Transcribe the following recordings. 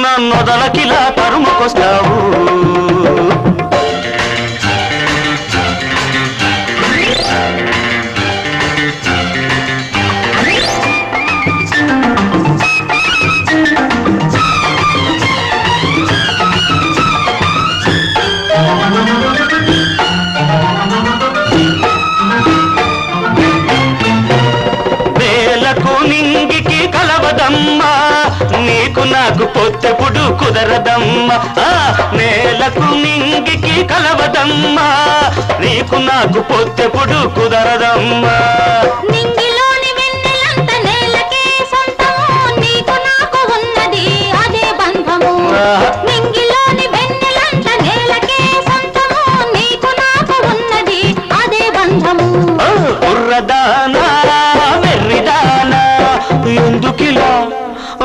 నన్నొదలకిలా తరుముకొస్తావు. వేలకు నింగికి కలవదమ్మా. నీకు నాకు పొత్తెప్పుడు కుదరదమ్మా. నేలకు నింగికి కలవదమ్మా. నీకు నాకు పొత్తెప్పుడు కుదరదమ్మా. నింగిలోని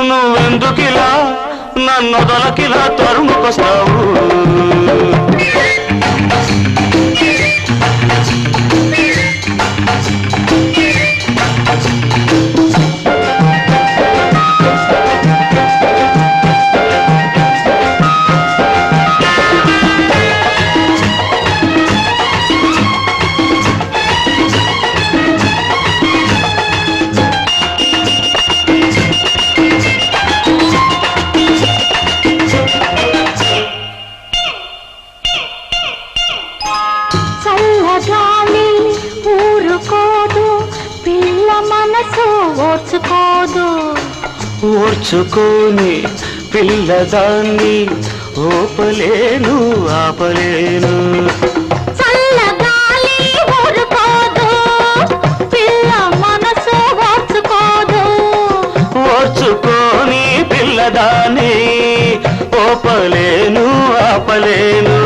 నువ్వెందుకిలా నన్ను దొలకిలా తరుముకొస్తావు? ఓర్చుకోదు ఓర్చుకోని పిల్లదాన్ని ఓపలేను ఆపలేను. ఓర్చుకోని పిల్లదాన్ని ఓపలేను ఆపలేను.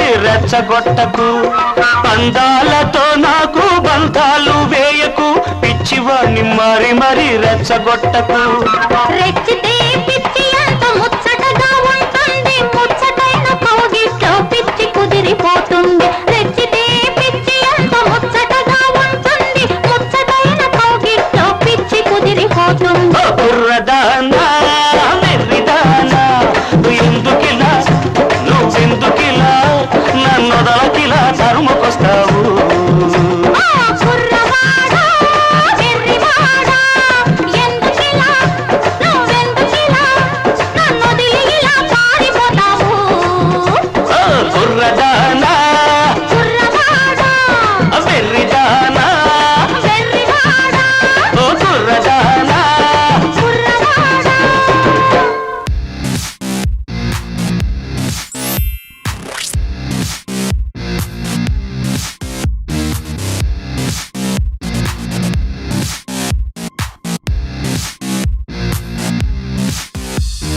మరి రెచ్చగొట్టకు. పందాలతో నాకు బంధాలు వేయకు. పిచ్చివాణ్ణి మరి మరి రెచ్చగొట్టకు. రెచ్చితే الرجال